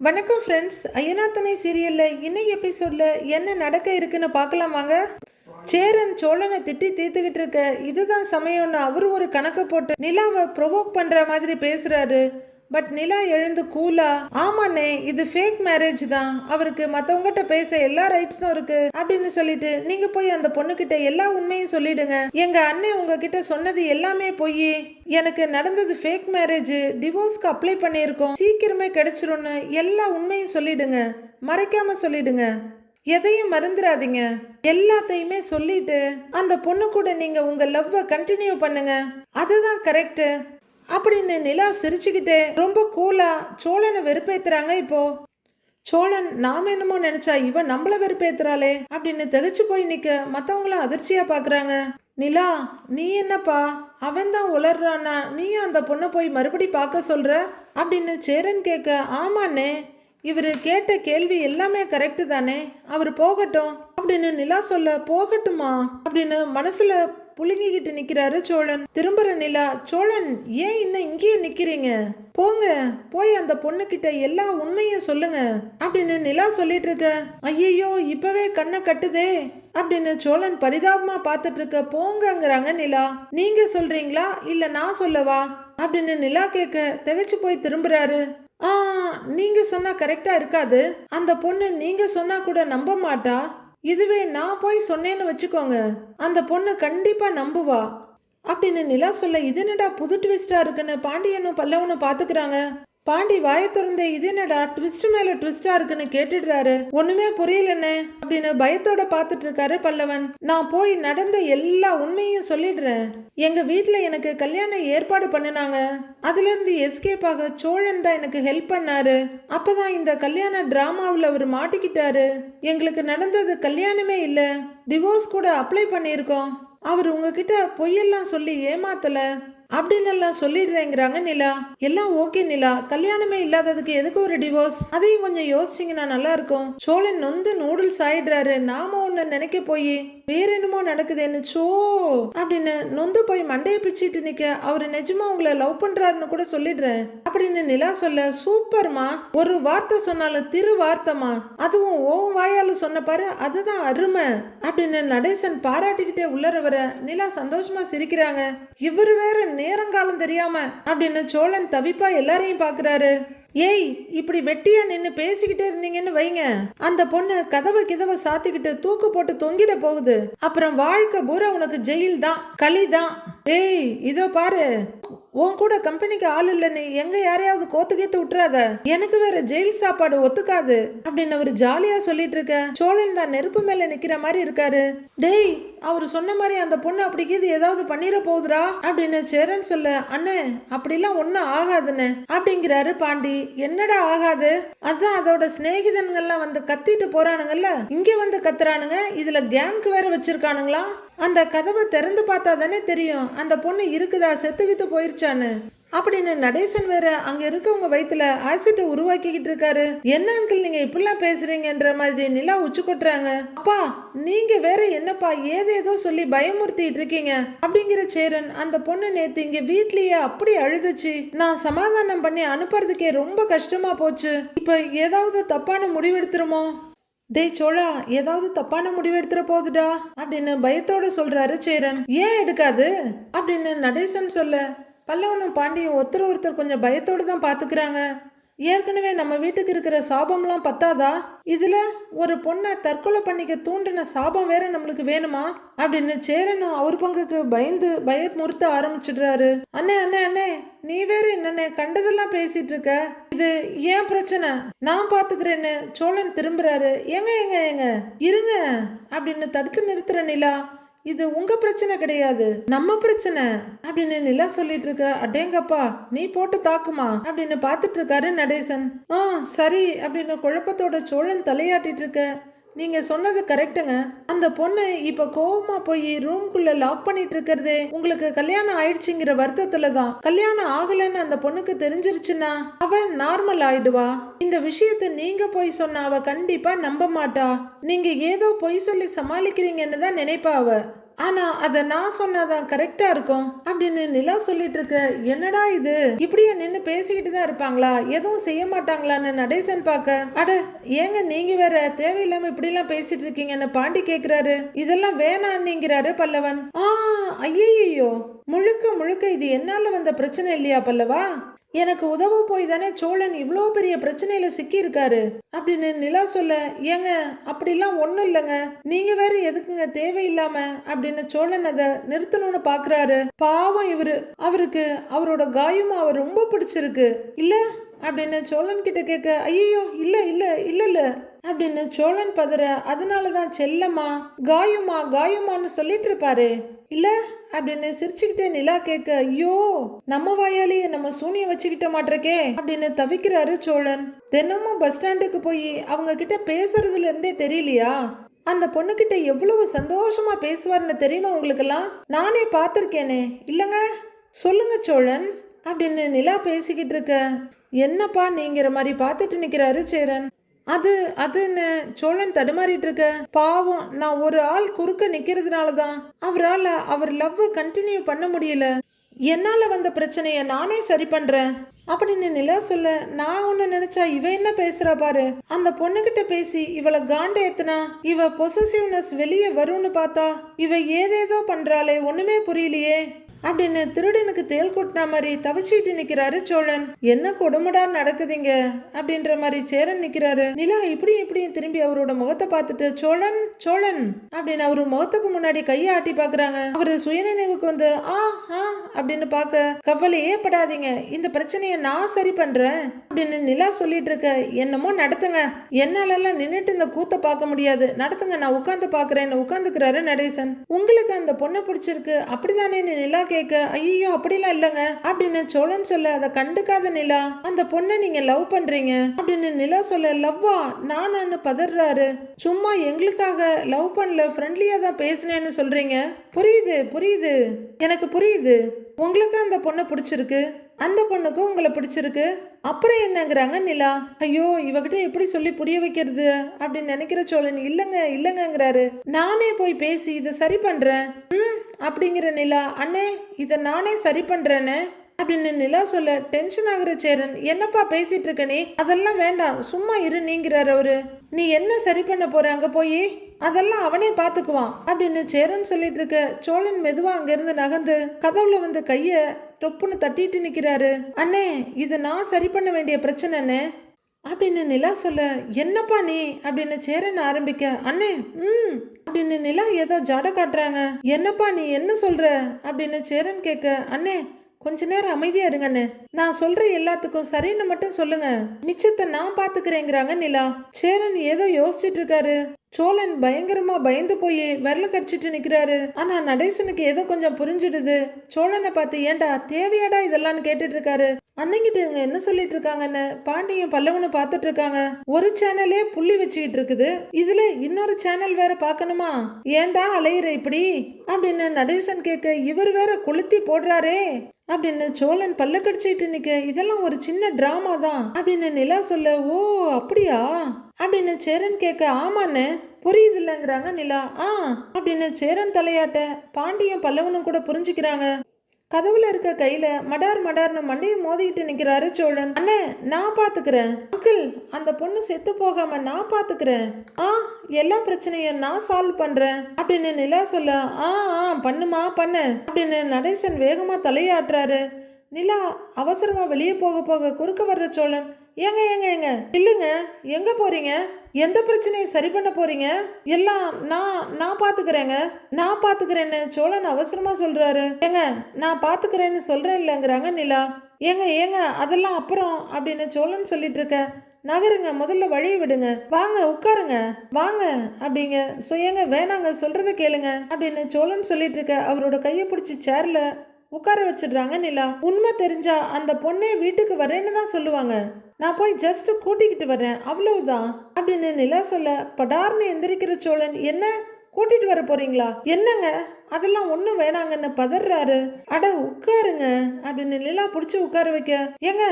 வணக்கம் ஃப்ரெண்ட்ஸ் ஐயனாத்தனை சீரியலில் இன்னைக்கு எபிசோடில் என்ன நடக்க இருக்குன்னு பார்க்கலாம் வாங்க. சேரன் சோழனை திட்டி தீர்த்துக்கிட்டு இருக்க இதுதான் சமயம்னு அவர் ஒரு கணக்கு போட்டு நிலாவை ப்ரொவோக் பண்ணுற மாதிரி பேசுகிறாரு பட் நிலா எழுந்து கூலா ஆமாண்ணே இது ஃபேக் மேரேஜ் தான். அவருக்கு மற்றவங்ககிட்ட பேச எல்லா ரைட்ஸும் இருக்கு. அப்படின்னு சொல்லிட்டு நீங்க போய் அந்த பொண்ணுகிட்ட எல்லா உண்மையும் சொல்லிடுங்க. எங்க அண்ணன் உங்ககிட்ட சொன்னது எல்லாமே போய். எனக்கு நடந்தது ஃபேக் மேரேஜ் டிவோர்ஸ்க்கு அப்ளை பண்ணியிருக்கோம். சீக்கிரமே கிடைச்சிரும்னு எல்லா உண்மையும் சொல்லிடுங்க. மறைக்காம சொல்லிடுங்க. எதையும் மறந்துடாதீங்க. எல்லாத்தையுமே சொல்லிட்டு அந்த பொண்ணு கூட நீங்க உங்க லவ்வை கண்டினியூ பண்ணுங்க. அதுதான் கரெக்ட் அப்படின்னு நிலா சிரிச்சுக்கிட்டே ரொம்ப கூலா சோழனை வெறுப்பேத்துறாங்க இப்போ. சோழன் நாம என்னமோ நினைச்சா இவன் நம்மள வெறுப்பேத்துறாளே அப்படின்னு திகைச்சு போய் நிக்க மத்தவங்களும் அதிர்ச்சியா பாக்குறாங்க. நிலா நீ என்னப்பா? அவன் தான் உளர்றானா நீயும் அந்த பொண்ணை போய் மறுபடி பார்க்க சொல்ற? அப்படின்னு சேரன் கேட்க ஆமாண்ணே இவர் கேட்ட கேள்வி எல்லாமே கரெக்டு தானே அவர் போகட்டும் அப்படின்னு நிலா சொல்ல போகட்டுமா அப்படின்னு மனசுல புழுங்கிக்கிட்டு நிக்கிறாரு சோழன். திரும்புற நிலா சோழன் ஏன் இன்னும் இங்கேயே நிக்கிறீங்க? போங்க போய் அந்த பொண்ணுக்கிட்ட எல்லா உண்மையும் சொல்லுங்க அப்படின்னு நிலா சொல்லிட்டு இருக்க ஐயையோ இப்பவே கண்ணை கட்டுதே அப்படின்னு சோழன் பரிதாபமா பார்த்துட்டு இருக்க போங்கங்கிறாங்க நிலா நீங்க சொல்றீங்களா? இல்ல நான் சொல்லவா? அப்படின்னு நிலா கேட்க திகச்சு போய் திரும்புறாரு. ஆ நீங்க சொன்னா கரெக்டா இருக்காது. அந்த பொண்ணு நீங்க சொன்னா கூட நம்ப மாட்டா? இதுவே நான் போய் சொன்னேன்னு வச்சுக்கோங்க. அந்த பொண்ணு கண்டிப்பா நம்புவா. அப்படின்னு நிலா சொல்ல இது என்னடா புது ட்விஸ்டா இருக்குன்னு பாண்டியனும் பல்லவனும் பாத்துக்கிறாங்க? பாண்டி வாயை திறந்த இது என்னடா? ட்விஸ்ட் மேல ட்விஸ்டா இருக்குன்னு கேட்டுடுறாரு. ஒண்ணுமே புரியலன்னு அப்படின்னு பயத்தோட பாத்துட்டு இருக்காரு பல்லவன். நான் போய் நடந்த எல்லா உண்மையும் சொல்லிடுறேன். எங்க வீட்டுல எனக்கு கல்யாணம் ஏற்பாடு பண்ணினாங்க. அதுல இருந்து எஸ்கேப் ஆக சோழன் தான் எனக்கு ஹெல்ப் பண்ணாரு. அப்பதான் இந்த கல்யாண டிராமாவில் அவர் மாட்டிக்கிட்டாரு. எங்களுக்கு நடந்தது கல்யாணமே இல்ல. டிவோர்ஸ் கூட அப்ளை பண்ணியிருக்கோம். அவர் உங்ககிட்ட பொய்யெல்லாம் சொல்லி ஏமாத்தல. அப்படின்னு எல்லாம் சொல்லிடுறேங்கிறாங்க நிலா. எல்லாம் ஓகே நிலா. கல்யாணமே இல்லாததுக்கு எதுக்கு ஒரு டிவோர்ஸ் அதையும் கொஞ்சம் யோசிச்சிங்கன்னா நல்லா இருக்கும். சோழன் நொந்து நூடுல்ஸ் ஆயிடுறாரு. நாம ஒண்ணு நினைக்க போய் வேற என்னமோ நடக்குதுன்னு சோ அப்படின்னு நொந்து போய் மண்டையை பிச்சுட்டு நிக்க அவர் நிஜமா உங்களை லவ் பண்றாருன்னு கூட சொல்லிடுறேன் அப்படின்னு நிலா சொல்ல சூப்பர்மா. ஒரு வார்த்தை சொன்னாலும் திரு வார்த்தைமா அதுவும் ஓ வாயால சொன்ன பாரு அதுதான் அருமை. அப்படின்னு நடேசன் பாராட்டிக்கிட்டே உள்ளர வர நிலா சந்தோஷமா சிரிக்கிறாங்க. இவர் வேற நேரங்காலம் தெரியாம அப்படின்னு சோழன் தவிப்பா எல்லாரையும் பாக்குறாரு. ஏய் இப்படி வெட்டியா நின்னு பேசிக்கிட்டே இருந்தீங்கன்னு வைங்க. அந்த பொண்ணு கதவை கிதவை சாத்திக்கிட்டு தூக்கு போட்டு தொங்கிட போகுது. அப்புறம் வாழ்க்கை பூரா உனக்கு ஜெயில் தான் களி தான் ஏய் இதோ பாரு. உன் கூட கம்பெனிக்கு ஆள் இல்லைன்னு எங்க யாரையாவது கோத்து கேத்து விட்டுறாத. எனக்கு வேற ஜெயில் சாப்பாடு ஒத்துக்காது அப்படின்னு அவர் ஜாலியா சொல்லிட்டு இருக்க. சோழன் தான் நெருப்பு மேல நிக்கிற மாதிரி இருக்காரு. டேய் அவர் சொன்ன மாதிரி அந்த பொண்ணு அப்படிக்கிது ஏதாவது பண்ணிட போகுதுடா அப்படின்னு சேரன் சொல்ல அண்ணே அப்படிலாம் ஒன்றும் ஆகாதுன்னு அப்படிங்கிறாரு பாண்டி. என்னடா ஆகாது? அதான் அதோட சிநேகிதன்கள்லாம் வந்து கத்திட்டு போறானுங்கல்ல இங்க வந்து கத்துறானுங்க இதுல கேங்க் வேற வச்சிருக்கானுங்களா? அந்த கதவை திறந்து பார்த்தா தானே தெரியும் அந்த பொண்ணு இருக்குதா? செத்துக்கிட்டு போயிருச்சான்னு. அப்படின்னு நடேசன் வேற அங்க இருக்கவங்க வயித்துல ஆசிட்டை உருவாக்கிக்கிட்டு இருக்காரு. என்ன அங்கிள் நீங்க இப்படிலாம் பேசுறீங்கன்ற மாதிரி நிலா உச்சு கொட்டுறாங்க. அப்பா நீங்க வேற என்னப்பா ஏதேதோ சொல்லி பயமுறுத்திட்டு இருக்கீங்க. அப்படிங்கிற சேரன் அந்த பொண்ணு நேத்து இங்க வீட்லயே அப்படி அழுதுச்சு. நான் சமாதானம் பண்ணி அனுப்புறதுக்கே ரொம்ப கஷ்டமா போச்சு. இப்ப ஏதாவது தப்பான முடிவெடுத்துருமோ டேய் சோழா ஏதாவது தப்பான முடிவு எடுத்துற போகுதுடா அப்படின்னு பயத்தோட சொல்றாரு சேரன். ஏன் எடுக்காது? அப்படின்னு நடேசன் சொல்ல பல்லவனும் பாண்டியும் ஒருத்தர் ஒருத்தர் கொஞ்சம் பயத்தோடு தான் பார்த்துக்கிறாங்க. ஏற்கனவே நம்ம வீட்டுக்கு இருக்கிற சாபம்லாம் பத்தாதா? இதில் ஒரு பொண்ணை தற்கொலை பண்ணிக்க தூண்டின சாபம் வேற நம்மளுக்கு வேணுமா? அப்படின்னு சேரனும் அவர் பங்குக்கு பயந்து பயமுறுத்த ஆரம்பிச்சிடுறாரு. அண்ணே அண்ணே அண்ணே நீ வேற என்னண்ணே கண்டதெல்லாம் பேசிட்டு இருக்க? இது ஏன் பிரச்சனை? நான் பார்த்துக்கிறேன்னு சோழன் திரும்புறாரு. எங்க எங்க எங்க இருங்க அப்படின்னு தடுத்து நிறுத்துற நிலா இது உங்க பிரச்சனை கிடையாது. நம்ம பிரச்சனை. அப்படின்னு நிலா சொல்லிட்டு இருக்க அடேங்கப்பா நீ போட்டு தாக்குமா? அப்படின்னு பாத்துட்டு இருக்காரு நடேசன். ஆ சரி அப்படின்னு குழப்பத்தோட சோழன் தலையாட்டிட்டு இருக்க நீங்கள் சொன்னது கரெக்டுங்க அந்த பொண்ணு இப்போ கோவமாக போய் ரூம்குள்ளே லாக் பண்ணிட்டு இருக்கிறது உங்களுக்கு கல்யாணம் ஆயிடுச்சுங்கிற வருத்தத்தில் தான் கல்யாணம் ஆகலைன்னு அந்த பொண்ணுக்கு தெரிஞ்சிருச்சுன்னா அவன் நார்மல் ஆயிடுவா. இந்த விஷயத்தை நீங்கள் போய் சொன்ன அவ கண்டிப்பாக நம்ப மாட்டா. நீங்கள் ஏதோ பொய் சொல்லி சமாளிக்கிறீங்கன்னு தான் நினைப்பா அவ. ஆனா அதை நான் சொன்னாதான் கரெக்டா இருக்கும் அப்படின்னு நிலா சொல்லிட்டு இருக்க என்னடா இது? இப்படியே நின்னு பேசிக்கிட்டு தான் இருப்பாங்களா? எதுவும் செய்ய மாட்டாங்களான்னு நடேசன் பார்க்க அட ஏங்க நீங்க வேற தேவையில்லாம இப்படி எல்லாம் பேசிட்டு இருக்கீங்கன்னு பாண்டி கேக்குறாரு. இதெல்லாம் வேணான்னுங்கிறாரு பல்லவன். ஆ ஐயையோ! முழுக்க முழுக்க இது என்னால வந்த பிரச்சனை இல்லையா பல்லவா? எனக்கு உதவ போய் தானே சோழன் இவ்வளோ பெரிய பிரச்சனையில சிக்கியிருக்காரு? அப்படின்னு நிலா சொல்ல ஏங்க அப்படிலாம் ஒன்றும் இல்லைங்க. நீங்க வேற எதுக்குங்க தேவையில்லாம? அப்படின்னு சோழன் அதை நிறுத்தணும்னு பாக்குறாரு. பாவம் இவரு. அவருக்கு அவரோட காயம் அவர் ரொம்ப பிடிச்சிருக்கு. இல்ல அப்படின்னு சோழன் கிட்ட கேட்க ஐயோ இல்ல இல்ல இல்ல இல்ல அப்படின்னு சோழன் பதற அதனால தான் செல்லம்மா காயுமா காயுமான்னு சொல்லிட்டு இருப்பாரு. இல்லை அப்படின்னு சிரிச்சுக்கிட்டே நிலா கேட்க ஐயோ நம்ம வாயாலேயே நம்ம சூனிய வச்சுக்கிட்ட மாட்டிருக்கே அப்படின்னு தவிக்கிறாரு சோழன். தினமும் பஸ் ஸ்டாண்டுக்கு போய் அவங்க கிட்ட பேசுறதுல இருந்தே தெரியலையா? அந்த பொண்ணுக்கிட்ட எவ்வளவு சந்தோஷமா பேசுவார்னு தெரியுமா உங்களுக்கெல்லாம்? நானே பார்த்துருக்கேனே. இல்லைங்க சொல்லுங்க சோழன் அப்படின்னு நிலா பேசிக்கிட்டு இருக்க. என்னப்பா நீங்கிற மாதிரி பார்த்துட்டு நிற்கிறாரு சேரன். அது அதுன்னு சோழன் தடுமாறிட்டு இருக்க? பாவம் நான் ஒரு ஆள் குறுக்க நிக்கிறதுனால தான் அவரால் அவர் லவ் கண்டினியூ பண்ண முடியல. என்னால் வந்த பிரச்சனையை நானே சரி பண்ணுறேன் அப்படின்னு நிலா சொல்ல நான் ஒன்று நினச்சா இவ என்ன பேசுகிறா பாரு. அந்த பொண்ணுகிட்ட பேசி இவளை காண்ட ஏத்துனா இவ பொசசிவ்னஸ் வெளியே வரும்னு பார்த்தா இவ ஏதேதோ பண்ணுறாளே ஒன்றுமே புரியலையே. அப்படின்னு திருடனுக்கு தேல் கொட்டின மாதிரி தவச்சிட்டு நிக்கிறாரு சோழன். என்ன கொடுமடா நடக்குதுங்க? அப்படின்ற மாதிரி சேரன் நிக்கிறாரு. நிலா இப்படியும் இப்படியும் திரும்பி அவரோட முகத்தை பார்த்துட்டு சோழன் சோழன் அப்படின்னு அவரு முகத்துக்கு முன்னாடி கையை ஆட்டி பாக்குறாங்க அவரு சுயநினைவுக்கு வந்து ஆ ஆ அப்படின்னு பார்க்க கவலையே படாதீங்க. இந்த பிரச்சனையை நான் சரி பண்றேன் அப்படின்னு நிலா சொல்லிட்டு இருக்க என்னமோ நடத்துங்க. என்னாலெல்லாம் நின்றுட்டு இந்த கூத்த பார்க்க முடியாது. நடத்துங்க நான் உட்காந்து பாக்குறேன்னு உட்காந்துக்கிறாரு நடேசன். உங்களுக்கு அந்த பொண்ணை பிடிச்சிருக்கு. அப்படிதானே நிலா கேட்க ஐயோ அப்படிலாம் இல்லைங்க. அப்படின்னு சோழன் சொல்ல அதை கண்டுக்காத நிலா அந்த பொண்ணை நீங்க லவ் பண்றீங்க. அப்படின்னு நிலா சொல்ல லவ்வா நானான்னு பதறாரு. சும்மா எங்களுக்காக லவ் பண்ணல ஃப்ரெண்ட்லியா தான் பேசினேன்னு சொல்றீங்க? புரியுது புரியுது. எனக்கு புரியுது. உங்களுக்கு அந்த பொண்ணை பிடிச்சிருக்கு? அந்த பொண்ணுக்கும் உங்களை பிடிச்சிருக்கு. அப்புறம் என்னங்கிறாங்க நிலா. ஐயோ இவகிட்ட எப்படி சொல்லி புரிய வைக்கிறது? அப்படின்னு நினைக்கிற சோழன் இல்லைங்க இல்லைங்கங்கிறாரு. நானே போய் பேசி இதை சரி பண்றேன். ம் அப்படிங்கிற நிலா. அண்ணே இதை நானே சரி பண்றேனே அப்படின்னு நிலா சொல்ல டென்ஷன் ஆகுற சேரன் என்னப்பா பேசிட்டு இருக்க நீ? அதெல்லாம் வேண்டாம் சும்மா இரு நீங்கிறார் அவரு. நீ என்ன சரி பண்ண போற அங்க போய்? அதெல்லாம் அவனே பாத்துக்குவான் அப்படின்னு சேரன் சொல்லிட்டு இருக்க. சோழன் மெதுவா அங்கிருந்து நகர்ந்து கதவுல வந்து கைய டொப்புன்னு தட்டிட்டு நிற்கிறாரு அண்ணே இது நான் சரி பண்ண வேண்டிய பிரச்சனைண்ணே அப்படின்னு நிலா சொல்ல என்னப்பா நீ? அப்படின்னு சேரன் ஆரம்பிக்க அண்ணே ம் அப்படின்னு நிலா ஏதோ ஜாட காட்டுறாங்க. என்னப்பா நீ என்ன சொல்ற? அப்படின்னு சேரன் கேட்க அண்ணே கொஞ்ச நேரம் அமைதியா இருங்கண்ணே. நான் சொல்ற எல்லாத்துக்கும் சரின்னு மட்டும் சொல்லுங்க. மிச்சத்தை நான் பாத்துக்கிறேங்கிறாங்க நிலா. சேரன் ஏதோ யோசிச்சுட்டு இருக்காரு. சோழன் பயங்கரமா பயந்து போய் விரல கடிச்சிட்டு நிக்கிறாரு. ஆனா நடேசனுக்கு ஏதோ கொஞ்சம் புரிஞ்சிடுது. சோழனை பார்த்து ஏன்டா தேவையாடா இதெல்லாம் கேட்டுட்டு இருக்காரு. அன்னைக்கிட்ட இவங்க என்ன சொல்லிட்டு இருக்காங்கன்னு பாண்டியன் பல்லவனு பார்த்துட்டு இருக்காங்க. ஒரு சேனலே புள்ளி வச்சுக்கிட்டு இருக்குது. இதுல இன்னொரு சேனல் வேற பார்க்கணுமா? ஏன்டா அலையிற இப்படி? அப்படின்னு நடேசன் கேட்க இவர் வேற கொளுத்தி போடுறாரே. அப்படின்னு சோழன் பல்ல கடிச்சிட்டு நிக்க இதெல்லாம் ஒரு சின்ன டிராமா தான். அப்படின்னு நிலா சொல்ல ஓ அப்படியா? அப்படின்னு சேரன் கேட்க ஆமான்னு புரியுது இல்லைங்கிறாங்க நிலா. ஆ அப்படின்னு சேரன் தலையாட்ட பாண்டியன் பல்லவனும் கூட புரிஞ்சுக்கிறாங்க. கதவுல இருக்க கையில மடார் மடார்னு மண்டையை மோதிக்கிட்டு நிக்கிறாரு சோழன். அண்ணே நான் பாத்துக்கிறேன். அங்கிள் அந்த பொண்ணு செத்து போகாம நான் பாத்துக்கிறேன். ஆ எல்லா பிரச்சனையும் நான் சால்வ் பண்றேன். அப்படின்னு நிலா சொல்ல ஆ ஆ பண்ணுமா பண்ணு. அப்படின்னு நடேசன் வேகமா தலையாட்டுறாரு நிலா அவசரமா வெளியே போக போக குறுக்க வர்ற சோழன் ஏங்க ஏங்க ஏங்க. இல்லைங்க. எங்க போறீங்க? எந்த பிரச்சனையும் சரி பண்ண போறீங்க? எல்லாம் நான் நான் பாத்துக்கிறேங்க. நான் பாத்துக்கிறேன்னு சோழன் அவசரமா சொல்றாரு. ஏங்க நான் பாத்துக்கிறேன்னு சொல்றேன் இல்லைங்கிறாங்க நிலா. ஏங்க ஏங்க அதெல்லாம் அப்புறம் அப்படின்னு சோழன் சொல்லிட்டு இருக்க. நகருங்க முதல்ல வழியை விடுங்க. வாங்க உட்காருங்க. வாங்க அப்படிங்க. ஸோ ஏங்க வேணாங்க சொல்றத கேளுங்க அப்படின்னு சோழன் சொல்லிட்டு இருக்க. அவரோட கையை பிடிச்சி சேர்ல உட்கார வச்சிடுறாங்க நிலா. உண்மை தெரிஞ்சா அந்த பொண்ணே வீட்டுக்கு வரேன்னு தான் சொல்லுவாங்க. நான் போய் ஜஸ்ட் கூட்டிக்கிட்டு வரேன் அவ்வளவுதான். அப்படின்னு நிலா சொல்ல படார்னு எந்திரிக்கிற சோழன் என்ன? கூட்டிட்டு வர போறீங்களா? என்னங்க? அதெல்லாம் ஒன்றும் வேணாங்கன்னு பதறாரு. அட உட்காருங்க. அப்படின்னு நிலா பிடிச்சி உட்கார வைக்க ஏங்க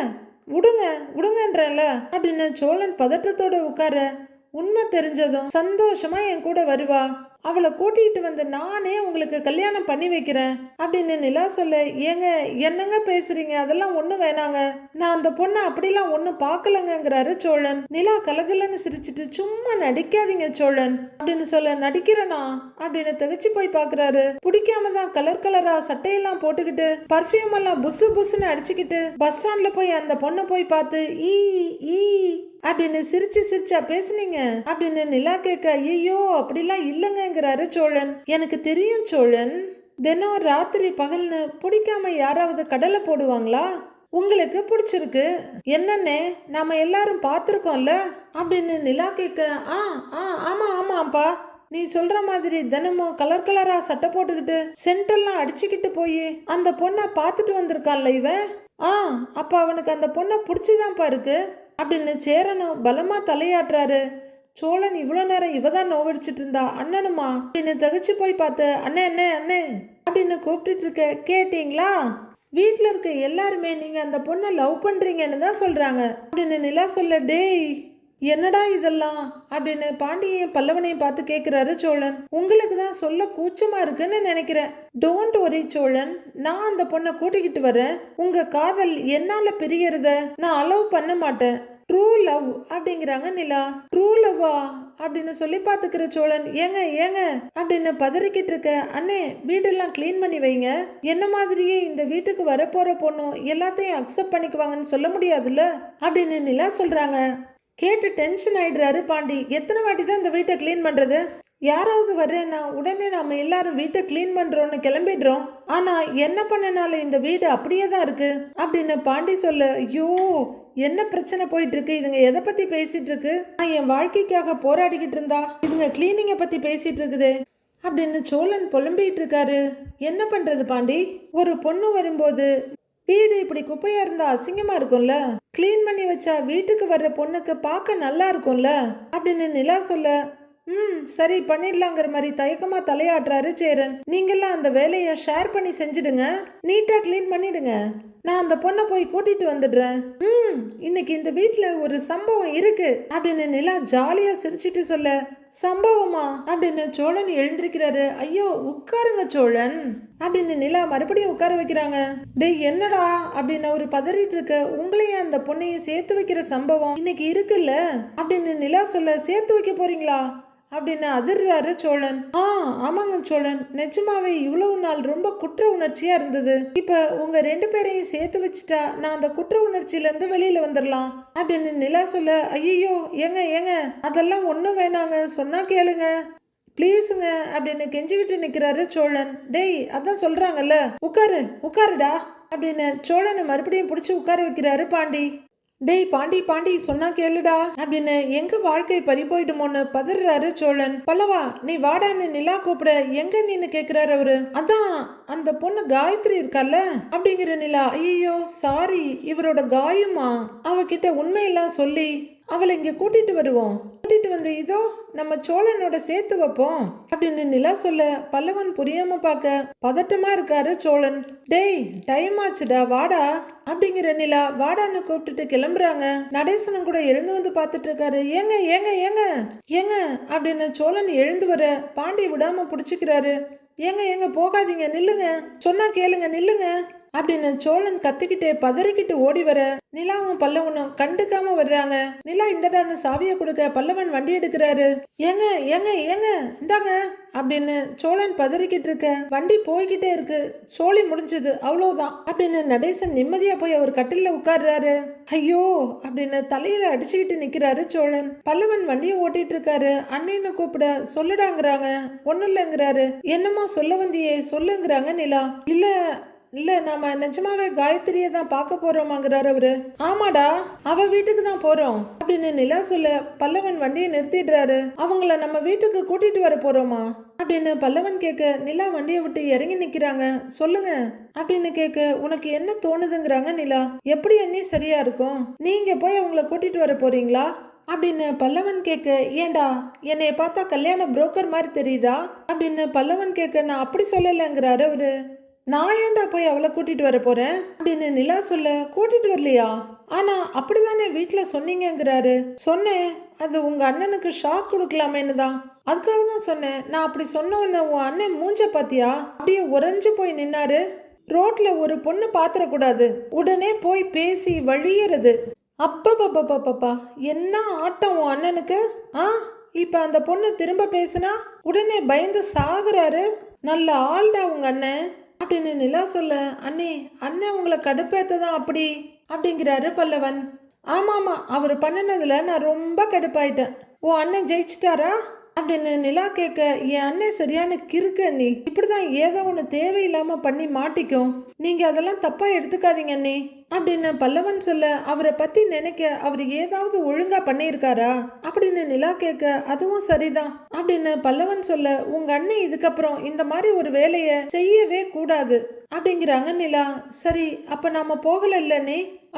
விடுங்க விடுங்கன்றல அப்படின்னு சோழன் பதட்டத்தோட உட்கார உண்மை தெரிஞ்சதும் சந்தோஷமா என் கூட வருவா. அவளை கூட்டிகிட்டு வந்து நானே உங்களுக்கு கல்யாணம் பண்ணி வைக்கிறேன் அப்படின்னு நிலா சொல்ல ஏங்க என்னங்க பேசுறீங்க? அதெல்லாம் ஒன்றும் வேணாங்க. நான் அந்த பொண்ணை அப்படிலாம் ஒன்றும் பார்க்கலங்கிறாரு சோழன். நிலா கலகலன்னு சிரிச்சிட்டு சும்மா நடிக்காதீங்க சோழன் அப்படின்னு சொல்ல நடிக்கிறனா? அப்படின்னு திகச்சு போய் பார்க்கறாரு பிடிக்காம தான் கலர் கலரா சட்டையெல்லாம் போட்டுக்கிட்டு பர்ஃப்யூம் எல்லாம் புசு புசுன்னு அடிச்சுக்கிட்டு பஸ் ஸ்டாண்ட்ல போய் அந்த பொண்ணை போய் பார்த்து ஈ ஈ அப்படின்னு சிரிச்சு சிரிச்சா பேசுனீங்க? அப்படின்னு நிலா கேட்க ஐயோ அப்படிலாம் இல்லைங்கங்கிறாரு சோழன். எனக்கு தெரியும் சோழன். தினம் ராத்திரி பகல்னு பிடிக்காம யாராவது கடலை போடுவாங்களா? உங்களுக்கு பிடிச்சிருக்கு. என்னன்னே நாம எல்லாரும் பார்த்துருக்கோம்ல? அப்படின்னு நிலா கேட்க ஆ ஆ ஆமா ஆமாப்பா நீ சொல்ற மாதிரி தினமும் கலர் கலரா சட்டை போட்டுக்கிட்டு சென்டெல்லாம் அடிச்சுக்கிட்டு போய் அந்த பொண்ணை பார்த்துட்டு வந்திருக்கான்ல இவன்? ஆ அப்போ அவனுக்கு அந்த பொண்ணை பிடிச்சிதான்ப்பா இருக்கு. அப்படின்னு சேரனும் பலமாக தலையாட்டுறாரு. சோழன் இவ்வளோ நேரம் இவ தான் நோவடிச்சிட்டு இருந்தா அண்ணனுமா? அப்படின்னு தகச்சு போய் பார்த்து அண்ணே அண்ணே அண்ணே அப்படின்னு கூப்பிட்டுட்டு இருக்க கேட்டீங்களா? வீட்டில் இருக்க எல்லாருமே நீங்கள் அந்த பொண்ணை லவ் பண்ணுறீங்கன்னு தான் சொல்கிறாங்க அப்படின்னு நிலா சொல்ல டேய் என்னடா இதெல்லாம்? அப்படின்னு பாண்டியையும் பல்லவனையும் பார்த்து கேட்குறாரு சோழன். உங்களுக்கு தான் சொல்ல கூச்சமாக இருக்குன்னு நினைக்கிறேன். Don't worry Cholan. நான் அந்த பொண்ணை கூட்டிக்கிட்டு வரேன். உங்கள் காதல் என்னால் பிரியறத நான் அலோவ் பண்ண மாட்டேன். ட்ரூ லவ் அப்படிங்கிறாங்க நிலா. ட்ரூ லவ்வா அப்படின்னு சொல்லி பார்த்துக்கிற சோழன் ஏங்க ஏங்க? அப்படின்னு பதறிக்கிட்டு இருக்க அண்ணே வீடெல்லாம் க்ளீன் பண்ணி வைங்க. என்ன மாதிரியே இந்த வீட்டுக்கு வரப்போகிற பொண்ணும் எல்லாத்தையும் அக்செப்ட் பண்ணிக்குவாங்கன்னு சொல்ல முடியாதுல்ல? அப்படின்னு நிலா சொல்கிறாங்க கேட்டு டென்ஷன் ஆயிடுறாரு பாண்டி. எத்தனை வாட்டி தான் இந்த வீட்டை க்ளீன் பண்ணுறது யாராவது வர்றேன்னா உடனே நாம் எல்லாரும் வீட்டை க்ளீன் பண்ணுறோன்னு கிளம்பிடுறோம். ஆனால் என்ன பண்ணனாலும் இந்த வீடு அப்படியே தான் இருக்கு. அப்படின்னு பாண்டி சொல்ல ஐயோ என்ன பிரச்சனை போயிட்டு இருக்கு இதுங்க எதை பத்தி பேசிட்டு இருக்கு நான் என் வாழ்க்கைக்காக போராடிக்கிட்டு இருந்தா இதுங்க கிளீனிங்கை பத்தி பேசிட்டு இருக்குதே அப்படின்னு சோழன் புலம்பிட்டு இருக்காரு. என்ன பண்றது பாண்டி? ஒரு பொண்ணு வரும்போது வீடு இப்படி குப்பையா இருந்தா அசிங்கமா இருக்கும்ல? க்ளீன் பண்ணி வச்சா வீட்டுக்கு வர்ற பொண்ணுக்கு பார்க்க நல்லா இருக்கும்ல? அப்படின்னு நிலா சொல்ல ம் சரி பண்ணிடலாங்கிற மாதிரி தயக்கமா தலையாட்டுறாரு சேரன். நீங்கெல்லாம் அந்த வேலையை ஷேர் பண்ணி செஞ்சிடுங்க. நீட்டா க்ளீன் பண்ணிடுங்க. நான் அந்த பொண்ணை போய் கூட்டிட்டு வந்துடுறேன். ம் இன்னைக்கு இந்த வீட்டில் ஒரு சம்பவம் இருக்கு. அப்படின்னு நிலா ஜாலியா சிரிச்சிட்டு சொல்ல சம்பவமா? அப்படின்னு சோழன் எழுந்திருக்கிறாரு. ஐயோ உட்காருங்க சோழன். அப்படின்னு நிலா மறுபடியும் உட்கார வைக்கிறாங்க. டேய் என்னடா? அப்படின்னு ஒரு பதறிட்டு இருக்க. உங்களையும் அந்த பொண்ணையும் சேர்த்து வைக்கிற சம்பவம் இன்னைக்கு இருக்குல்ல? அப்படின்னு நிலா சொல்ல சேர்த்து வைக்க போறீங்களா? அப்படின்னு அதிர்றாரு சோழன். ஆ ஆமாங்க சோழன். நிஜமாவே இவ்வளவு நாள் ரொம்ப குற்ற உணர்ச்சியா இருந்தது. இப்ப உங்க ரெண்டு பேரையும் சேர்த்து வச்சுட்டா நான் அந்த குற்ற உணர்ச்சியில இருந்து வெளியில வந்துடலாம் அப்படின்னு நிலா சொல்ல ஐயோ ஏங்க ஏங்க அதெல்லாம் ஒன்றும் வேணாங்க. சொன்னா கேளுங்க. ப்ளீஸுங்க அப்படின்னு கெஞ்சிக்கிட்டு நிற்கிறாரு சோழன். டேய் அதான் சொல்றாங்கல்ல. உட்காரு உட்காருடா. அப்படின்னு சோழனை மறுபடியும் பிடிச்சி உட்கார வைக்கிறாரு பாண்டி. டேய் பாண்டி பாண்டி சொன்னா கேளுடா. அப்படின்னு எங்க வாழ்க்கை பறி போயிடுமோன்னு பதறாரு சோழன். பல்லவா நீ வாடான்னு நிலா கூப்பிட எங்க நின்னு கேக்குறாரு அவரு? அதான் அந்த பொண்ணு காயத்ரி இருக்கல்ல? அப்படிங்கிற நிலா ஐயோ சாரி இவரோட காயமா? அவகிட்ட உண்மையெல்லாம் சொல்லி அவளை இங்கே கூட்டிட்டு வருவோம். கூட்டிட்டு வந்து இதோ நம்ம சோழனோட சேர்த்து வைப்போம். அப்படின்னு நிலா சொல்ல பல்லவன் புரியாம பார்க்க பதட்டமா இருக்காரு சோழன். டேய் டைம் ஆச்சுடா வாடா அப்படிங்கிற நிலா வாடான்னு கூப்பிட்டுட்டு கிளம்புறாங்க. நடேசனம் கூட எழுந்து வந்து பார்த்துட்டு இருக்காரு. ஏங்க ஏங்க ஏங்க ஏங்க அப்படின்னு சோழன் எழுந்து வர பாண்டி விடாம பிடிச்சிக்கிறாரு. ஏங்க ஏங்க போகாதீங்க நில்லுங்க. சொன்னா கேளுங்க நில்லுங்க. அப்படின்னு சோழன் கத்திக்கிட்டே பதறிக்கிட்டு ஓடி வர நிலாவும் பல்லவனும் கண்டுக்காம வர்றாங்க. நிலா இந்தடான்னு சாவியை கொடுக்க பல்லவன் வண்டி எடுக்கிறாரு. ஏங்க ஏங்க ஏங்க இந்தாங்க அப்படின்னு சோழன் பதறிக்கிட்டு இருக்க வண்டி போய்கிட்டே இருக்கு. சோழி முடிஞ்சது அவ்வளோதான் அப்படின்னு நடேசன் நிம்மதியா போய் அவர் கட்டில உட்கார்றாரு. ஐயோ அப்படின்னு தலையில அடிச்சுக்கிட்டு நிக்கிறாரு சோழன். பல்லவன் வண்டியை ஓட்டிட்டு இருக்காரு. அண்ணன்னு கூப்பிட சொல்லுடாங்கிறாங்க. ஒன்னும் இல்லைங்கிறாரு. என்னமோ சொல்ல வந்தியே சொல்லுங்கிறாங்க நிலா. இல்ல இல்ல நாம நிஜமாவே காயத்ரியை தான் பார்க்க போறோமாங்கிறாரு அவரு. ஆமாடா அவ வீட்டுக்கு தான் போறோம். அப்படின்னு நிலா சொல்ல பல்லவன் வண்டியை நிறுத்திடுறாரு. அவங்கள நம்ம வீட்டுக்கு கூட்டிட்டு வர போறோமா? அப்படின்னு பல்லவன் கேட்க நிலா வண்டியை விட்டு இறங்கி நிக்கிறாங்க. சொல்லுங்க அப்படின்னு கேட்க உனக்கு என்ன தோணுதுங்கிறாங்க நிலா. எப்படி என்ன சரியா இருக்கும்? நீங்க போய் அவங்கள கூட்டிட்டு வர போறீங்களா? அப்படின்னு பல்லவன் கேட்க ஏண்டா என்னைய பார்த்தா கல்யாண புரோக்கர் மாதிரி தெரியுதா? அப்படின்னு பல்லவன் கேட்க நான் அப்படி சொல்லலைங்கிறாரு அவரு. நான் ஏன்டா போய் அவளை கூட்டிகிட்டு வர போகிறேன் அப்படின்னு நிலா சொல்ல கூட்டிகிட்டு வரலையா? ஆனால் அப்படிதானே வீட்டில் சொன்னீங்கங்கிறாரு. சொன்னேன். அது உங்கள் அண்ணனுக்கு ஷாக் கொடுக்கலாமேன்னு தான். அதுக்காக தான் சொன்னேன். நான் அப்படி சொன்ன உடனே உன் அண்ணன் மூஞ்ச பார்த்தியா அப்படியே உறைஞ்சு போய் நின்னாரு. ரோட்ல ஒரு பொண்ணு பாத்திரக்கூடாது. உடனே போய் பேசி வழியறது. அப்பப்பப்பப்பப்பா என்ன ஆட்டம் உன் அண்ணனுக்கு? ஆ? இப்போ அந்த பொண்ணு திரும்ப பேசுனா உடனே பயந்து சாகுறாரு? நல்ல ஆள்டா உங்க அண்ணன். அப்படின்னு நிலா சொல்ல அண்ணே அண்ணன் உங்களை கடுப்பேத்த தான் அப்படி? அப்படிங்கிறாரு பல்லவன். ஆமாம் ஆமாம் அவர் பண்ணினதில் நான் ரொம்ப கடுப்பாயிட்டேன். ஓ அண்ணன் ஜெயிச்சிட்டாரா? அப்படின்னு நிலா கேட்க என் அண்ணன் சரியான கிறுக்கு அண்ணி. இப்படிதான் ஏதோ ஒன்று தேவையில்லாம பண்ணி மாட்டிக்கும். நீங்க அதெல்லாம் தப்பா எடுத்துக்காதீங்க அண்ணி அப்படின்னு பல்லவன் சொல்ல அவரை பத்தி நினைக்க அவர் ஏதாவது ஒழுங்கா பண்ணியிருக்காரா? அப்படின்னு நிலா கேட்க அதுவும் சரிதான் அப்படின்னு பல்லவன் சொல்ல உங்க அண்ணன் இதுக்கப்புறம் இந்த மாதிரி ஒரு வேலையை செய்யவே கூடாது அப்படிங்கிறாங்க நிலா. சரி அப்ப நாம போகல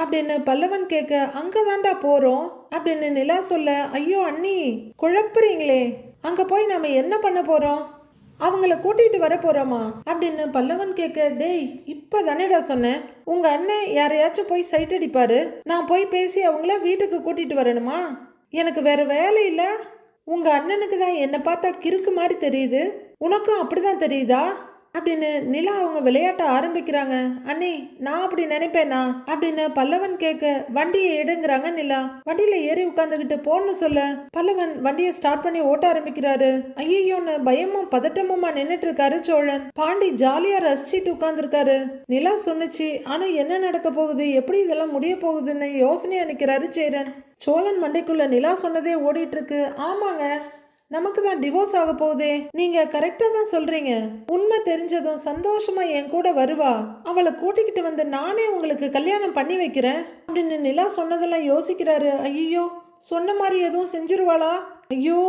அப்படின்னு பல்லவன் கேட்க அங்க தாண்டா போறோம் அப்படின்னு நிலா சொல்ல ஐயோ அண்ணி குழப்புறீங்களே. அங்கே போய் நாம என்ன பண்ண போகிறோம் அவங்கள கூட்டிகிட்டு வர போகிறோமா அப்படின்னு பல்லவன் கேட்க டேய் இப்போ தானேடா சொன்னேன் உங்கள் அண்ணன் யாரையாச்சும் போய் சைட் அடிப்பாரு? நான் போய் பேசி அவங்கள வீட்டுக்கு கூட்டிகிட்டு வரணுமா? எனக்கு வேறு வேலை இல்லை. உங்கள் அண்ணனுக்கு தான் என்னை பார்த்தா கிறுக்கு மாதிரி தெரியுது. உனக்கும் அப்படிதான் தெரியுதா? அப்படின்னு நிலா அவங்க விளையாட்ட ஆரம்பிக்கிறாங்க. அண்ணி நான் அப்படி நினைப்பேனா? அப்படின்னு பல்லவன் கேட்க வண்டியை எடுங்கிறாங்க நிலா. வண்டியில ஏறி உட்காந்துக்கிட்டு போன்னு சொல்ல பல்லவன் வண்டியை ஸ்டார்ட் பண்ணி ஓட்ட ஆரம்பிக்கிறாரு. ஐயோன்னு பயமும் பதட்டமுமா நின்னுட்டு இருக்காரு சோழன். பாண்டி ஜாலியா ரசிச்சிட்டு உட்காந்துருக்காரு நிலா சொன்னுச்சு ஆனா என்ன நடக்க போகுது? எப்படி இதெல்லாம் முடிய போகுதுன்னு யோசனையா நிக்கிறாரு சேரன். சோழன் மண்டைக்குள்ள நிலா சொன்னதே ஓடிட்டு இருக்கு. ஆமாங்க. நமக்கு தான் டிவோர்ஸ் ஆக போகுதே. நீங்க கரெக்டா தான் சொல்றீங்க. உண்மை தெரிஞ்சதும் சந்தோஷமா என் கூட வருவா. அவளை கூட்டிக்கிட்டு வந்து நானே உங்களுக்கு கல்யாணம் பண்ணி வைக்கிறேன். அப்படின்னு நிலா சொன்னதெல்லாம் யோசிக்கிறாரு. ஐயோ சொன்ன மாதிரி எதுவும் செஞ்சிருவாளா? ஐயோ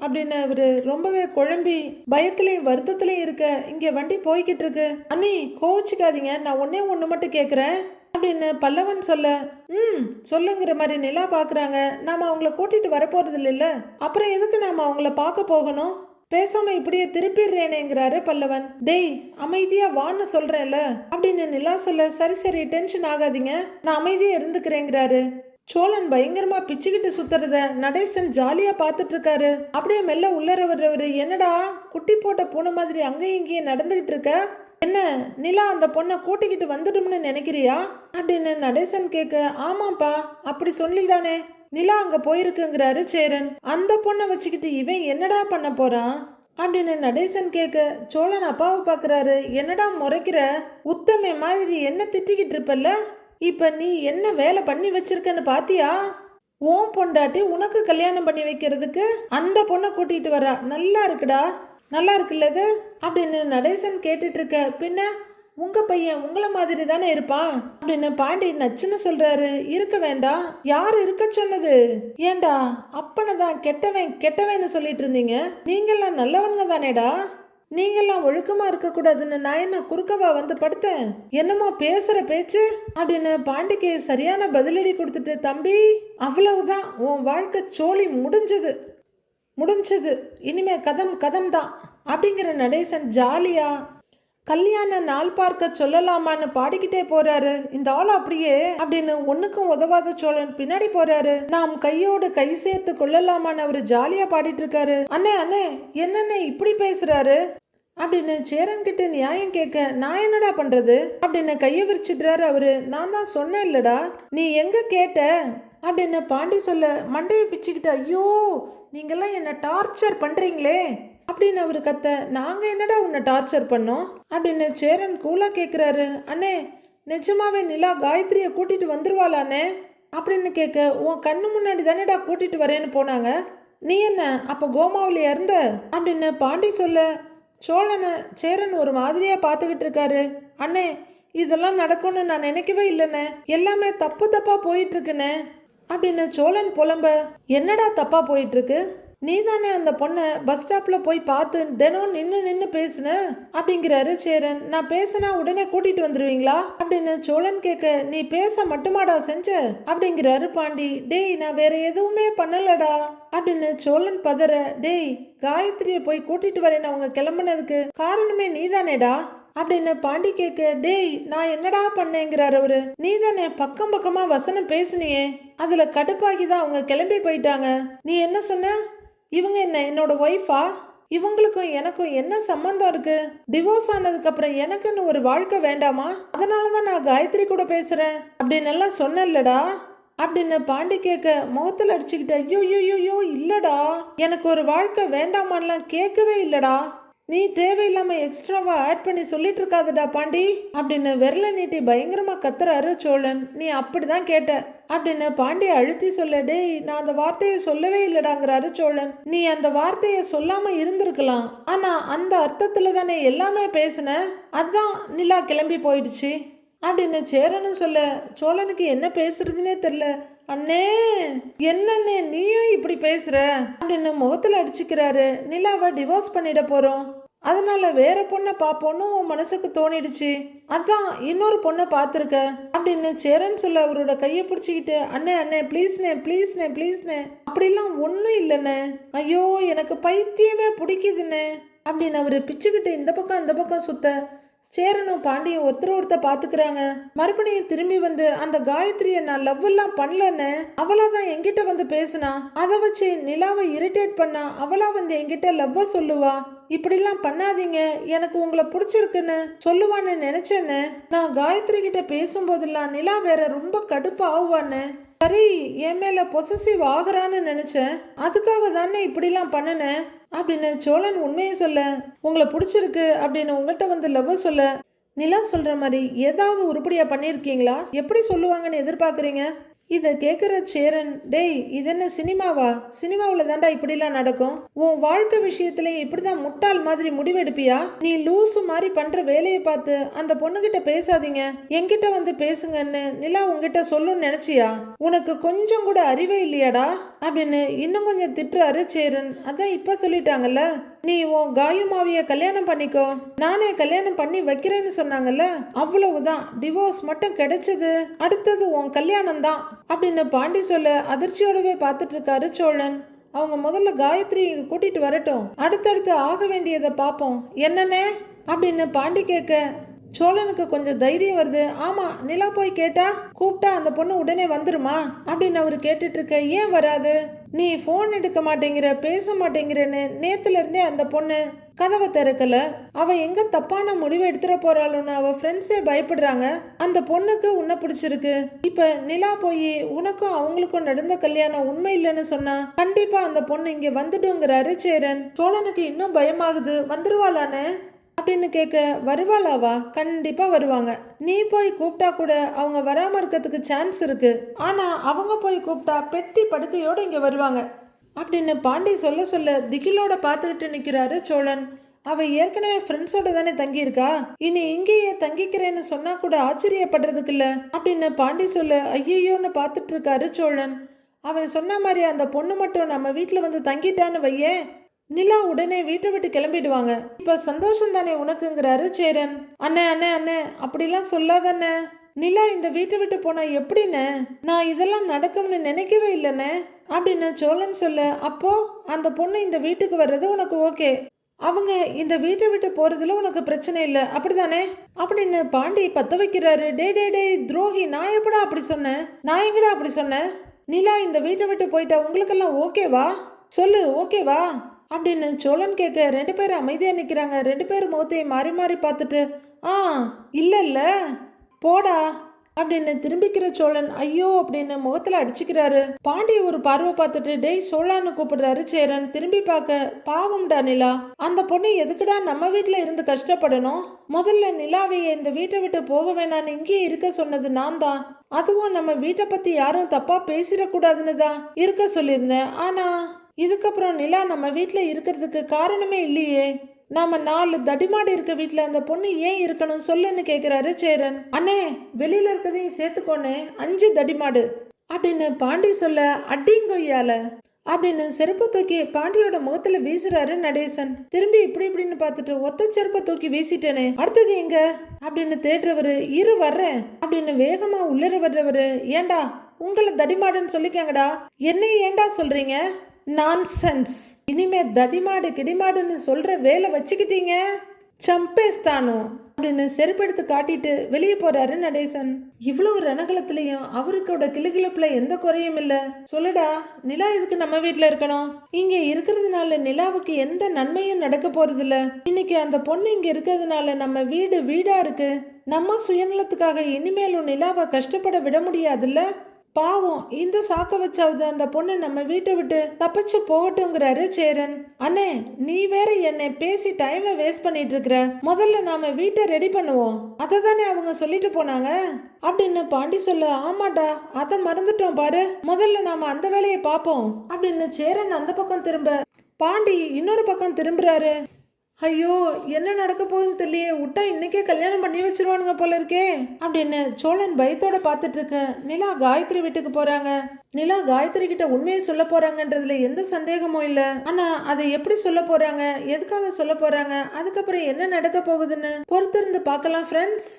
அப்படின்னு அவரு ரொம்பவே குழம்பி பயத்திலையும் வருத்தத்திலையும் இருக்க. இங்க வண்டி போய்கிட்டு இருக்கு. அண்ணி கோவிச்சுக்காதீங்க. நான் ஒன்னே ஒன்று மட்டும் கேட்குறேன் அப்படின்னு பல்லவன் சொல்ல ம் சொல்லுங்கிற மாதிரி நிலா பார்க்குறாங்க நாம் அவங்கள கூட்டிகிட்டு வரப்போறது இல்லைல்ல அப்புறம் எதுக்கு நாம் அவங்கள பார்க்க போகணும்? பேசாம இப்படியே திருப்பிடுறேனேங்கிறாரு பல்லவன். டேய் அமைதியா வான்னு சொல்றேன்ல? அப்படின்னு நிலா சொல்ல சரி சரி டென்ஷன் ஆகாதீங்க. நான் அமைதியா இருந்துக்கிறேங்கிறாரு. சோழன் பயங்கரமா பிச்சுக்கிட்டு சுத்துறத நடேசன் ஜாலியா பார்த்துட்டு இருக்காரு அப்படியே மெல்ல உள்ளர வர்றவரு என்னடா குட்டி போட்ட பூனை மாதிரி அங்கேயும் இங்கேயும் நடந்துகிட்டு இருக்க? என்ன நிலா அந்த பொண்ணை கூட்டிக்கிட்டு வந்துடும்னு நினைக்கிறியா? அப்படின்னு நடேசன் கேட்க ஆமாப்பா அப்படி சொல்லிதானே. நிலா அங்க போயிருக்குங்கிறாரு சேரன். அந்த பொண்ணை வச்சுக்கிட்டு இவன் என்னடா பண்ண போறான்? அப்படின்னு நடேசன் கேட்க சோழன் அப்பாவை பார்க்குறாரு. என்னடா முறைக்கிற? உத்தமை மாதிரி என்ன திட்டிக்கிட்டு இருப்பல்ல? இப்ப நீ என்ன வேலை பண்ணி வச்சிருக்கன்னு பாத்தியா? உன் பொண்டாட்டி உனக்கு கல்யாணம் பண்ணி வைக்கிறதுக்கு அந்த பொண்ணை கூட்டிட்டு வரா. நல்லா இருக்குடா. நல்லா இருக்குல்ல இது? அப்படின்னு நடேசன் கேட்டுட்ருக்க. பின்ன உங்கள் பையன் உங்களை மாதிரி தானே இருப்பான்? அப்படின்னு பாண்டி நச்சுன்னு சொல்கிறாரு இருக்க வேண்டாம் யார் இருக்க சொன்னது? ஏண்டா அப்பனை தான் கெட்டவன் கெட்டவன்னு சொல்லிட்டு இருந்தீங்க. நீங்கள்லாம் நல்லவனுங்க தானேடா. நீங்கெல்லாம் ஒழுக்கமாக இருக்கக்கூடாதுன்னு நான் என்ன குறுக்கவா வந்து படுத்தேன்? என்னமோ பேசுகிற பேச்சு? அப்படின்னு பாண்டிக்கு சரியான பதிலடி கொடுத்துட்டு தம்பி அவ்வளவுதான். உன் வாழ்க்கை சோழி முடிஞ்சது. முடிஞ்சது. இனிமே கதம் கதம் தான் அப்படிங்கிற நடேசன் ஜாலியா கல்யாண நாள் பார்க்க சொல்லலாமான்னு பாடிக்கிட்டே போறாரு. இந்த ஆள் அப்படியே அப்படின்னு ஒண்ணுக்கும் உதவாத சோழன் பின்னாடி போறாரு. நாம் கையோடு கை சேர்த்து கொள்ளலாமான்னு அவரு ஜாலியா பாடிட்டு இருக்காரு அண்ணே அண்ணே என்னண்ணே இப்படி பேசுறாரு? அப்படின்னு சேரன் கிட்ட நியாயம் கேட்க நான் என்னடா பண்றது? அப்படின்னு கைய விரிச்சிடுறாரு அவரு. நான் தான் சொன்னேன் இல்லடா நீ எங்க கேட்ட? அப்படின்னு பாண்டி சொல்ல மண்டையை பிச்சுக்கிட்ட ஐயோ நீங்கெல்லாம் என்ன டார்ச்சர் பண்றீங்களே? அப்படின்னு அவர் கத்த நாங்க என்னடா உன்னை டார்ச்சர் பண்ணோம்? அப்படின்னு சேரன் கூலா கேட்குறாரு அண்ணே நிஜமாவே நிலா காயத்ரியை கூட்டிட்டு வந்துருவாளானே அப்படின்னு கேட்க உன் கண்ணு முன்னாடி தானேடா கூட்டிட்டு வரேன்னு போனாங்க. நீ என்ன அப்போ கோமாவில் இறந்த? அப்படின்னு பாண்டி சொல்ல சோழனை சேரன் ஒரு மாதிரியாக பார்த்துக்கிட்டு இருக்காரு. அண்ணே இதெல்லாம் நடக்கும்னு நான் நினைக்கவே இல்லைண்ணே. எல்லாமே தப்பு தப்பாக போயிட்டுருக்குண்ணே அப்படின்னு சோழன் புலம்ப என்னடா தப்பா போயிட்டு இருக்கு நீ தானே அந்த பொண்ணை பஸ் ஸ்டாப்ல போய் பார்த்து தினம் நின்று நின்று பேசுன? அப்படிங்கிறாரு சேரன். நான் பேசினா உடனே கூட்டிட்டு வந்துருவீங்களா? அப்படின்னு சோழன் கேட்க நீ பேச மட்டுமாடா செஞ்ச? அப்படிங்கிறாரு பாண்டி. டேய் நான் வேற எதுவுமே பண்ணலடா. அப்படின்னு சோழன் பதற டேய் காயத்ரியை போய் கூட்டிட்டு வரேன் அவங்க கிளம்புனதுக்கு. காரணமே நீதானேடா. அப்படின்னு பாண்டி கேட்க டேய் நான் என்னடா பண்ணேங்கிறார் அவரு? நீ தானே பக்கம் பக்கமா வசனம் பேசுனியே. அதுல கடுப்பாகி தான் அவங்க கிளம்பி போயிட்டாங்க. நீ என்ன சொன்ன? இவங்க என்ன என்னோட ஒய்ஃபா இவங்களுக்கும் எனக்கும் என்ன சம்பந்தம் இருக்கு? டிவோர்ஸ் ஆனதுக்கு அப்புறம் எனக்குன்னு ஒரு வாழ்க்கை வேண்டாமா? அதனால தான் நான் காயத்ரி கூட பேசுறேன். அப்படின்னு எல்லாம் சொன்னேன்லடா. அப்படின்னு பாண்டி கேட்க முகத்தில் அடிச்சுக்கிட்டு ஐயோ ஐயோ ஐயோ இல்லடா. எனக்கு ஒரு வாழ்க்கை வேண்டாமான்லாம் கேட்கவே இல்லடா. நீ தேவையில்லாம எக்ஸ்ட்ராவா ஆட் பண்ணி சொல்லிட்டு இருக்காதடா பாண்டி அப்படின்னு விரல நீட்டி பயங்கரமா கத்துறாரு சோழன். நீ அப்படிதான் கேட்ட அப்படின்னு பாண்டி அழுத்தி சொல்ல டேய் நான் அந்த வார்த்தையை சொல்லவே இல்லடாங்கிறாரு சோழன். நீ அந்த வார்த்தையை சொல்லாம இருந்திருக்கலாம். ஆனா அந்த அர்த்தத்துல தானே எல்லாமே பேசுன? அதான் நிலா கிளம்பி போயிடுச்சு. அப்படின்னு சேரனும் சொல்ல சோழனுக்கு என்ன பேசுறதுனே தெரில அண்ணே என்னண்ணே நீயும் இப்படி பேசுற? அப்படின்னு முகத்தில் அடிச்சுக்கிறாரு. நிலாவை டிவோர்ஸ் பண்ணிட போறோம். அதனால வேற பொண்ணை பார்ப்போன்னு உன் மனசுக்கு தோணிடுச்சு. அதான் இன்னொரு பொண்ணை பார்த்துருக்க. அப்படின்னு சேரன் சொல்ல அவரோட கையை பிடிச்சிக்கிட்டு அண்ணே அண்ணே ப்ளீஸ்ண்ணே ப்ளீஸ்ண்ணே ப்ளீஸ்ண்ணே அப்படிலாம் ஒன்றும் இல்லைண்ணே. ஐயோ எனக்கு பைத்தியமே பிடிக்குதுண்ணே. அப்படின்னு அவர் பிச்சுக்கிட்டு இந்த பக்கம் அந்த பக்கம் சுத்த சேரனும் பாண்டியும் ஒருத்தர் ஒருத்தர் பார்த்துக்கிறாங்க மறுபடியும் திரும்பி வந்து அந்த காயத்ரியை நான் லவ் எல்லாம் பண்ணலன்னு அவளா தான் என்கிட்ட வந்து பேசினா? அதை வச்சு நிலாவை இரிட்டேட் பண்ணா அவளா வந்து என்கிட்ட லவ்வை சொல்லுவா? இப்படிலாம் பண்ணாதீங்க எனக்கு உங்களை பிடிச்சிருக்குன்னு சொல்லுவான்னு நினைச்சேன்னு. நான் காயத்ரி கிட்ட பேசும்போதெல்லாம் நிலா வேற ரொம்ப கடுப்பு ஆகுவான்னு சரி என் மேல பொசசிவ் ஆகுறான்னு நினைச்சேன். அதுக்காக தானே இப்படிலாம் பண்ணுனேன் அப்படின்னு சோழன் உண்மையை சொல்ல உங்களை பிடிச்சிருக்கு அப்படின்னு உங்கள்கிட்ட வந்து லவ் சொல்ல நிலா சொல்ற மாதிரி ஏதாவது உருப்படியா பண்ணியிருக்கீங்களா எப்படி சொல்லுவாங்கன்னு எதிர்பார்க்குறீங்க? இதை கேட்குற சேரன் டேய் இது என்ன சினிமாவா? சினிமாவில் தாண்டா இப்படிலாம் நடக்கும்? உன் வாழ்க்கை விஷயத்துலையும் இப்படி தான் முட்டாள் மாதிரி முடிவெடுப்பியா? நீ லூசு மாதிரி பண்ணுற வேலையை பார்த்து அந்த பொண்ணுகிட்ட பேசாதீங்க. என்கிட்ட வந்து பேசுங்கன்னு நிலா உங்ககிட்ட சொல்லுன்னு நினச்சியா? உனக்கு கொஞ்சம் கூட அறிவே இல்லையாடா? அப்படின்னு இன்னும் கொஞ்சம் திட்டுறாரு சேரன். அதான் இப்போ சொல்லிட்டாங்கல்ல? நீ உன் காயமாவிய கல்யாணம் பண்ணிக்கோ. நானே கல்யாணம் பண்ணி வைக்கிறேன்னு சொன்னாங்கல்ல? அவ்வளவுதான். டிவோர்ஸ் மட்டும் கிடைச்சது. அடுத்தது உன் கல்யாணம் தான். அப்படின்னு பாண்டி சொல்ல அதிர்ச்சியோடவே பார்த்துட்டு இருக்காரு சோழன். அவங்க முதல்ல காயத்ரி இங்க கூட்டிட்டு வரட்டும். அடுத்தடுத்து ஆக வேண்டியதை பார்ப்போம். என்னண்ணே? அப்படின்னு பாண்டி கேட்க சோழனுக்கு கொஞ்சம் தைரியம் வருது. ஆமா நிலா போய் கேட்டா கூப்பிட்டா அந்த பொண்ணு உடனே வந்துருமா? அப்படின்னு அவர் கேட்டுட்டு இருக்க ஏன் வராது? நீ ஃபோன் எடுக்க மாட்டேங்கிற பேச மாட்டேங்கிறன்னு நேத்துல இருந்தே அந்த பொண்ணு கதவை திறக்கல. அவ எங்க தப்பான முடிவு எடுத்துட போறாளுன்னு அவ ஃப்ரெண்ட்ஸே பயப்படுறாங்க. அந்த பொண்ணுக்கு உன்னை பிடிச்சிருக்கு. இப்ப நிலா போய் உனக்கும் அவங்களுக்கும் நடந்த கல்யாணம் உண்மை இல்லைன்னு சொன்னா கண்டிப்பா அந்த பொண்ணு இங்க வந்துடுங்கிறாரு சேரன். சோழனுக்கு இன்னும் பயமாகுது. வந்துருவாளான்னு? அப்படின்னு கேட்க வருவாளாவா? கண்டிப்பா வருவாங்க. நீ போய் கூப்பிட்டா கூட அவங்க வராம இருக்கிறதுக்கு சான்ஸ் இருக்கு. ஆனா அவங்க போய் கூப்பிட்டா பெட்டி படுக்கையோட இங்க வருவாங்க. அப்படின்னு பாண்டி சொல்ல சொல்ல திகிலோட பார்த்துக்கிட்டு நிற்கிறாரு சோழன். அவ ஏற்கனவே ஃப்ரெண்ட்ஸோட தானே தங்கியிருக்கா? இனி இங்கேயே தங்கிக்கிறேன்னு சொன்னா கூட ஆச்சரியப்படுறதுக்கு இல்ல? அப்படின்னு பாண்டி சொல்ல ஐயையோன்னு பார்த்துட்டு இருக்காரு சோழன். அவன் சொன்ன மாதிரி அந்த பொண்ணு மட்டும் நம்ம வீட்டில் வந்து தங்கிட்டான்னு வையேன். நிலா உடனே வீட்டை விட்டு கிளம்பிடுவாங்க. இப்ப சந்தோஷம் தானே உனக்குங்கிறாரு சேரன். அண்ணே அண்ணே அண்ணே அப்படிலாம் சொல்லாதண்ணே. நிலா இந்த வீட்டை விட்டு போனா எப்படிண்ணே? நான் இதெல்லாம் நடக்கும்னு நினைக்கவே இல்லைண்ணே. அப்படின்னு சோழன் சொல்ல அப்போ அந்த பொண்ணு இந்த வீட்டுக்கு வர்றது உனக்கு ஓகே. அவங்க இந்த வீட்டை விட்டு போறதுல உனக்கு பிரச்சனை இல்லை அப்படிதானே? அப்படின்னு பாண்டி பத்த வைக்கிறாரு. டே டே டே துரோகி நான் எப்படா அப்படி சொன்னேன்? நான் எங்கடா அப்படி சொன்னேன்? நிலா இந்த வீட்டை விட்டு போயிட்டா உங்களுக்கெல்லாம் ஓகேவா? சொல்லு ஓகேவா? அப்படின்னு சோழன் கேட்க ரெண்டு பேரும் அமைதியாக நிற்கிறாங்க ரெண்டு பேரும் முகத்தையும் மாறி மாறி பார்த்துட்டு ஆ இல்லை இல்லை போடா. அப்படின்னு திரும்பிக்கிற சோழன் ஐயோ அப்படின்னு முகத்தில் அடிச்சுக்கிறாரு. பாண்டிய ஒரு பார்வை பார்த்துட்டு டேய் சோழான்னு கூப்பிடுறாரு சேரன். திரும்பி பார்க்க. பாவம்டா நிலா. அந்த பொண்ணு எதுக்குடா நம்ம வீட்டில் இருந்து கஷ்டப்படணும்? முதல்ல நிலாவையே இந்த வீட்டை விட்டு போக வேணான்னு இங்கேயே இருக்க சொன்னது நான் தான். அதுவும் நம்ம வீட்டை பற்றி யாரும் தப்பாக பேசிடக்கூடாதுன்னு தான் இருக்க சொல்லியிருந்தேன். ஆனா இதுக்கப்புறம் நிலா நம்ம வீட்டில் இருக்கிறதுக்கு காரணமே இல்லையே. நாம நாலு தடிமாடு இருக்க வீட்டில் அந்த பொண்ணு ஏன் இருக்கணும் சொல்லுன்னு கேட்குறாரு சேரன். அண்ணே வெளியில் இருக்கிறதையும் சேர்த்துக்கோனே அஞ்சு தடிமாடு. அப்படின்னு பாண்டி சொல்ல அடிங்கொய்யால. அப்படின்னு செருப்பை தூக்கி பாண்டியோட முகத்துல வீசுறாரு நடேசன். திரும்பி இப்படி இப்படின்னு பார்த்துட்டு ஒத்த செருப்பை தூக்கி வீசிட்டேனே. அடுத்தது எங்க? அப்படின்னு தேடுறவரு இரு வர்றேன். அப்படின்னு வேகமா உள்ளர வர்றவரு ஏண்டா உங்களை தடிமாடுன்னு சொல்லிக்கங்கடா. என்ன ஏண்டா சொல்றீங்க? நான்சென்ஸ் இனிமே தடிமாடு கிடிமாடுன்னு சொல்கிற வேலை வச்சுக்கிட்டீங்க? சம்பேஸ்தானோ. அப்படின்னு செருப்பெடுத்து காட்டிட்டு வெளியே போறாரு நடேசன். இவ்வளவு ரணகலத்திலையும் அவருக்கோட கிளுகிழப்புல எந்த குறையும் இல்ல. சொல்லுடா நிலா எதுக்கு நம்ம வீட்டுல இருக்கணும்? இங்க இருக்கிறதுனால நிலாவுக்கு எந்த நன்மையும் நடக்க போறது இல்ல இன்னைக்கு அந்த பொண்ணு இங்க இருக்கிறதுனால நம்ம வீடு வீடா இருக்கு. நம்ம சுயநலத்துக்காக இனிமேலும் நிலாவை கஷ்டப்பட விட முடியாதுல்ல? பாவம் இந்த சாக்க வச்சாவது அந்த பொண்ணு நம்ம வீட்டை விட்டு தப்பிச்சு போகட்டுங்கிறாரு சேரன். அண்ணே நீ வேற என்னை பேசி டைமை வேஸ்ட் பண்ணிட்டு இருக்கிற முதல்ல நாம வீட்டை ரெடி பண்ணுவோம். அதை தானே அவங்க சொல்லிட்டு போனாங்க? அப்படின்னு பாண்டி சொல்ல ஆமாடா அதை மறந்துட்டோம் பாரு. முதல்ல நாம அந்த வேலையை பார்ப்போம். அப்படின்னு சேரன் அந்த பக்கம் திரும்ப பாண்டி இன்னொரு பக்கம் திரும்புறாரு. ஐயோ என்ன நடக்க போகுதுன்னு தெரியலையே. விட்டா இன்னைக்கே கல்யாணம் பண்ணி வச்சிருவானுங்க போல இருக்கே. அப்படின்னு சோழன் பயத்தோட பார்த்துட்டு இருக்க. நிலா காயத்ரி வீட்டுக்கு போறாங்க. நிலா காயத்ரி கிட்ட உண்மையை சொல்ல போறாங்கன்றதுல எந்த சந்தேகமும் இல்ல. ஆனா அதை எப்படி சொல்ல போறாங்க? எதுக்காக சொல்ல போறாங்க? அதுக்கப்புறம் என்ன நடக்க போகுதுன்னு பொறுத்திருந்து பார்க்கலாம் ஃப்ரெண்ட்ஸ்